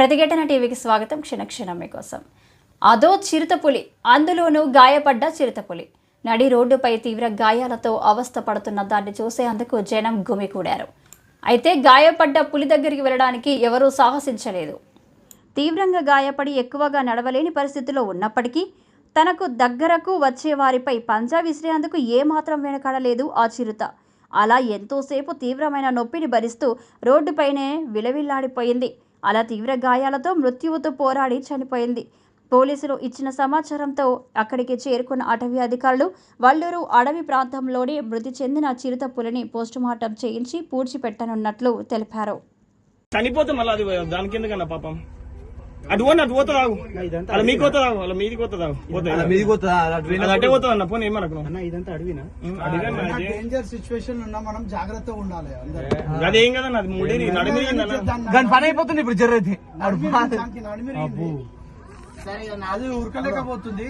ప్రతిఘటన టీవీకి స్వాగతం. క్షణక్షణం మీకోసం. అదో చిరుతపులి అందులోనూ గాయపడ్డ చిరుతపులి నడి రోడ్డుపై తీవ్ర గాయాలతో అవస్థ పడుతున్న దాన్ని చూసేందుకు జనం గుమికూడారు. అయితే గాయపడ్డ పులి దగ్గరికి వెళ్ళడానికి ఎవరూ సాహసించలేదు. తీవ్రంగా గాయపడి ఎక్కువగా నడవలేని పరిస్థితిలో ఉన్నప్పటికీ తనకు దగ్గరకు వచ్చే వారిపై పంజా విసిరేందుకు ఏమాత్రం వెనకాడలేదు ఆ చిరుత. అలా ఎంతోసేపు తీవ్రమైన నొప్పిని భరిస్తూ రోడ్డుపైనే విలవిల్లాడిపోయింది. అలా తీవ్ర గాయాలతో మృత్యువుతో పోరాడి చనిపోయింది. పోలీసులు ఇచ్చిన సమాచారంతో అక్కడికి చేరుకున్న అటవీ అధికారులు వల్లూరు అడవి ప్రాంతంలోనే మృతి చెందిన చిరుత పులిని పోస్టుమార్టం చేయించి పూడ్చిపెట్టనున్నట్లు తెలిపారు. చనిపోతే మళ్ళీ దానికి ఎందుకన్నా పాపం? అటు పోనీ అటు పోతుంది ఆగు అలా మీకు పోతుంది ఆగు అలా మీదికి పోతుంది ఆగు పోతే మీదికి పోతుందా? అలా అటు పోతుంది అన్న పోనీ ఏమనకు అన్న ఇదంతా అడవినా. డేంజర్ సిచ్యువేషన్ ఉన్నా మనం జాగ్రత్తగా ఉండాలి అందరూ. అదేం కదన్న అది ముడి దాన్ని దాని పని అయిపోతుంది ఇప్పుడు జర్రైతే దానికి నడిమిరిగింది. అది ఉరకలేకపోతుంది